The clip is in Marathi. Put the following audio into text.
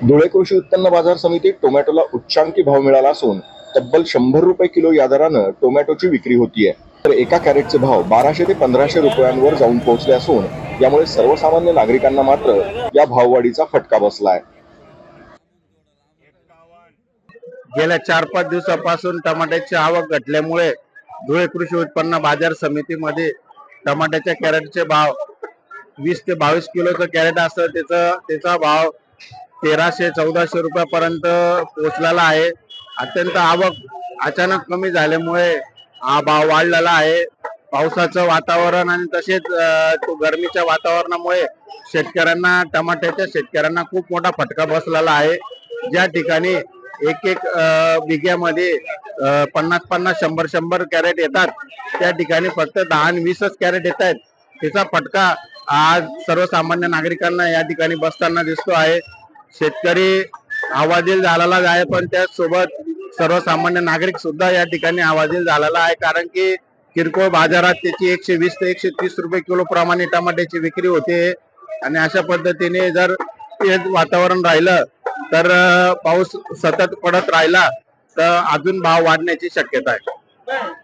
धुळे कृषी उत्पन्न बाजार समितीत टोमॅटोला उच्चांकी भाव मिळाला असून तब्बल शंभर रुपये किलो या दरानं टोमॅटोची विक्री होतीये. तर एका कॅरेटचे भाव बाराशे ते पंधराशे रुपयांवर जाऊन पोहोचले असून यामुळे सर्वसामान्य नागरिकांना मात्र या भाववाढीचा फटका बसलाय. गेल्या चार पाच दिवसापासून टमाट्याची आवक घटल्यामुळे धुळे कृषी उत्पन्न बाजार समितीमध्ये टमाट्याच्या कॅरेटचे भाव वीस ते बावीस किलोचं कॅरेट असतं त्याचा त्याचा भाव तेराशे चौदाशे रुपयापर्यंत पोहोचलेला आहे. अत्यंत आवक अचानक कमी झाल्यामुळे हा भाव वाढलेला आहे. पावसाचं वातावरण आणि तसेच गरमीच्या वातावरणामुळे शेतकऱ्यांना टमाट्याच्या शेतकऱ्यांना खूप मोठा फटका बसलेला आहे. ज्या ठिकाणी एक एक बिघ्यामध्ये पन्नास पन्नास शंभर शंभर कॅरेट येतात. त्या ठिकाणी फक्त दहा आणि वीसच कॅरेट येत आहेत. त्याचा फटका आज सर्वसामान्य नागरिकांना या ठिकाणी बसताना दिसतो आहे. शेतकरी आवाजील झालेला आहे पण त्याचसोबत सर्वसामान्य नागरिक सुद्धा या ठिकाणी आवाजील झालेला आहे. कारण की किरकोळ बाजारात त्याची एकशे वीस ते एकशे तीस रुपये किलो प्रमाणे टमाट्याची विक्री होते. आणि अशा पद्धतीने जर हे वातावरण राहिलं तर पाऊस सतत पडत राहिला तर अजून भाव वाढण्याची शक्यता आहे.